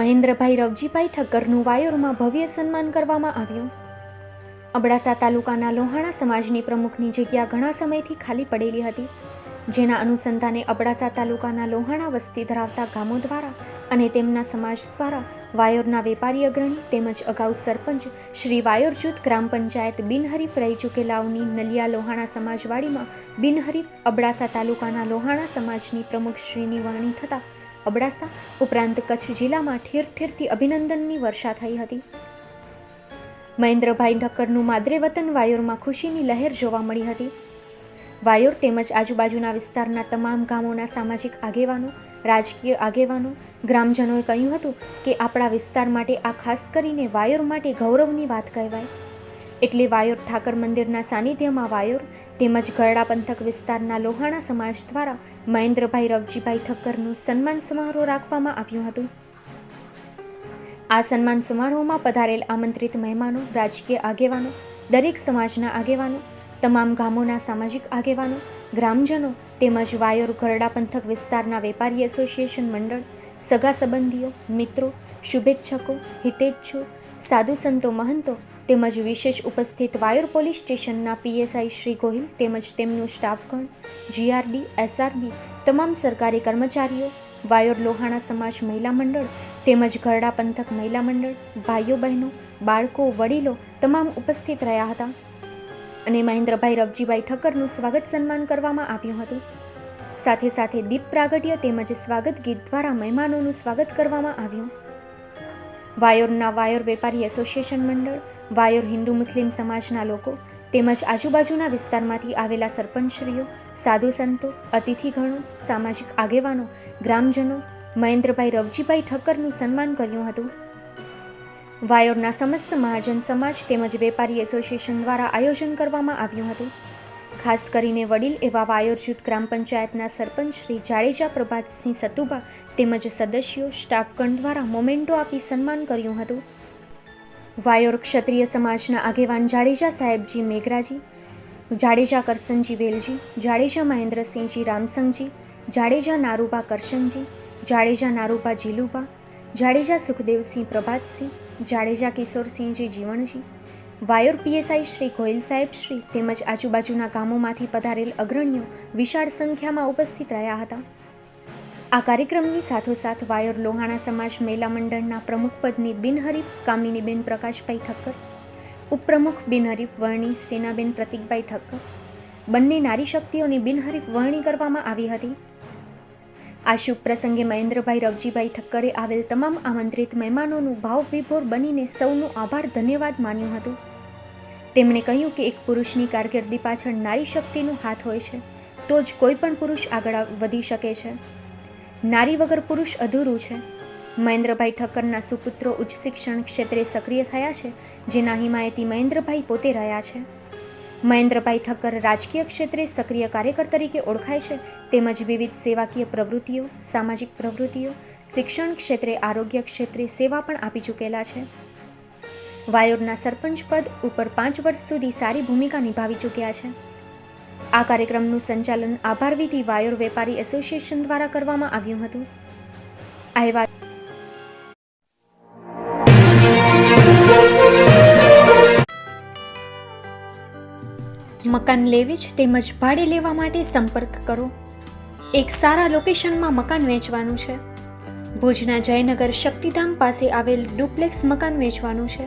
મહેન્દ્રભાઈ રવજીભાઈ ઠક્કરનું વાયોરમાં ભવ્ય સન્માન કરવામાં આવ્યું. અબડાસા તાલુકાના લોહાણા સમાજની પ્રમુખની જગ્યા ઘણા સમયથી ખાલી પડેલી હતી, જેના અનુસંધાને અબડાસા તાલુકાના લોહાણા વસ્તી ધરાવતા ગામો દ્વારા અને તેમના સમાજ દ્વારા વાયોરના વેપારી અગ્રણી તેમજ અગાઉ સરપંચ શ્રી વાયોર જૂથ ગ્રામ પંચાયત બિનહરીફ રહી ચૂકેલાઓની નલિયા લોહાણા સમાજવાડીમાં બિનહરીફ અબડાસા તાલુકાના લોહાણા સમાજની પ્રમુખશ્રીની વરણી થતાં અબડાસા ઉપરાંત કચ્છ જિલ્લામાં ઠેર ઠેરથી અભિનંદનની વર્ષા થઈ હતી. મહેન્દ્રભાઈ ઠક્કરનું માદરે વતન વાયોરમાં ખુશીની લહેર જોવા મળી હતી. વાયોર તેમજ આજુબાજુના વિસ્તારના તમામ ગામોના સામાજિક આગેવાનો, રાજકીય આગેવાનો, ગ્રામજનોએ કહ્યું હતું કે આપણા વિસ્તાર માટે આ ખાસ કરીને વાયોર માટે ગૌરવની વાત કહેવાય. એટલે વાયોર ઠાકર મંદિરના સાનિધ્યમાં વાયોર તેમજ ગરડા પંથક વિસ્તારના લોહાણા સમાજ દ્વારા મહેન્દ્રભાઈ રવજીભાઈ ઠક્કરનું સન્માન સમારોહ રાખવામાં આવ્યું હતું. આ સન્માન સમારોહમાં પધારેલ આમંત્રિત મહેમાનો, રાજકીય આગેવાનો, દરેક સમાજના આગેવાનો, તમામ ગામોના સામાજિક આગેવાનો, ગ્રામજનો તેમજ વાયોર ગરડા પંથક વિસ્તારના વેપારી એસોસિએશન મંડળ, સગા સંબંધીઓ, મિત્રો, શુભેચ્છકો, હિતેચ્છુ, સાધુ સંતો, મહંતો તેમજ વિશેષ ઉપસ્થિત વાયોર પોલીસ સ્ટેશનના પીએસઆઈ શ્રી ગોહિલ તેમજ તેમનું સ્ટાફગણ, જીઆરડી, એસઆરબી, તમામ સરકારી કર્મચારીઓ, વાયોર લોહાણા સમાજ મહિલા મંડળ તેમજ ગરડા પંથક મહિલા મંડળ, ભાઈઓ બહેનો, બાળકો, વડીલો તમામ ઉપસ્થિત રહ્યા હતા. અને મહેન્દ્રભાઈ રવજીભાઈ ઠક્કરનું સ્વાગત સન્માન કરવામાં આવ્યું હતું. સાથે સાથે દીપ પ્રાગટ્ય તેમજ સ્વાગત ગીત દ્વારા મહેમાનોનું સ્વાગત કરવામાં આવ્યું. વાયોરના વાયોર વેપારી એસોસિએશન મંડળ વાયોર હિન્દુ મુસ્લિમ સમાજના લોકો તેમજ આજુબાજુના વિસ્તારમાંથી આવેલા સરપંચશ્રીઓ, સાધુ સંતો, અતિથિગણો, સામાજિક આગેવાનો, ગ્રામજનો, મહેન્દ્રભાઈ રવજીભાઈ ઠક્કરનું સન્માન કર્યું હતું. વાયોરના સમસ્ત મહાજન સમાજ તેમજ વેપારી એસોસિએશન દ્વારા આયોજન કરવામાં આવ્યું હતું. ખાસ કરીને વડીલ એવા વાયોર જૂથ ગ્રામ પંચાયતના સરપંચ શ્રી જાડેજા પ્રભાતસિંહ સતુભા તેમજ સદસ્યો, સ્ટાફગણ દ્વારા મોમેન્ટો આપી સન્માન કર્યું હતું. વાયોર ક્ષત્રિય સમાજના આગેવાન જાડેજા સાહેબજી મેઘરાજી, જાડેજા કરસનજી વેલજી, જાડેજા મહેન્દ્રસિંહજી રામસંગજી, જાડેજા નારૂબા કરશનજી, જાડેજા નારૂબા જીલુબા, જાડેજા સુખદેવસિંહ પ્રભાતસિંહ, જાડેજા કિશોરસિંહજી જીવણજી, વાયોર પીએસઆઈ શ્રી ગોયલ સાહેબ શ્રી તેમજ આજુબાજુના ગામોમાંથી પધારેલ અગ્રણીઓ વિશાળ સંખ્યામાં ઉપસ્થિત રહ્યા હતા. આ કાર્યક્રમની સાથોસાથ વાયોર લોહાણા સમાજ મહિલા મંડળના પ્રમુખપદની બિનહરીફ કામિનીબેન પ્રકાશભાઈ ઠક્કર, ઉપપ્રમુખ બિનહરીફ વરણી સેનાબેન પ્રતિકભાઈ ઠક્કર. બંને નારી શક્તિઓની બિનહરીફ વરણી કરવામાં આવી હતી. આ શુભ પ્રસંગે મહેન્દ્રભાઈ રવજીભાઈ ઠક્કરે આવેલ તમામ આમંત્રિત મહેમાનોનું ભાવવિભોર બનીને સૌનું આભાર ધન્યવાદ માન્યું હતું. તેમણે કહ્યું કે એક પુરુષની કારકિર્દી પાછળ નારી શક્તિનું હાથ હોય છે, તો જ કોઈ પણ પુરુષ આગળ વધી શકે છે. નારી વગર પુરુષ અધૂરું છે. મહેન્દ્રભાઈ ઠક્કરના સુપુત્રો ઉચ્ચ શિક્ષણ ક્ષેત્રે સક્રિય થયા છે, જેના હિમાયતી મહેન્દ્રભાઈ પોતે રહ્યા છે. મહેન્દ્રભાઈ ઠક્કર રાજકીય ક્ષેત્રે સક્રિય કાર્યકર તરીકે ઓળખાય છે, તેમજ વિવિધ સેવાકીય પ્રવૃત્તિઓ, સામાજિક પ્રવૃત્તિઓ, શિક્ષણ ક્ષેત્રે, આરોગ્ય ક્ષેત્રે સેવા પણ આપી ચૂકેલા છે. વાયોરના સરપંચ પદ ઉપર પાંચ વર્ષ સુધી સારી ભૂમિકા નિભાવી ચૂક્યા છે. આ કાર્યક્રમનું સંચાલન આભાર વિધિ વાયોર વેપારી એસોસિએશન દ્વારા કરવામાં આવ્યું હતું. અહેવાલ મકાન લેવી જ તેમજ ભાડે લેવા માટે સંપર્ક કરો. એક સારા લોકેશનમાં મકાન વેચવાનું છે. ભુજના જયનગર શક્તિધામ પાસે આવેલ ડુપ્લેક્સ મકાન વેચવાનું છે.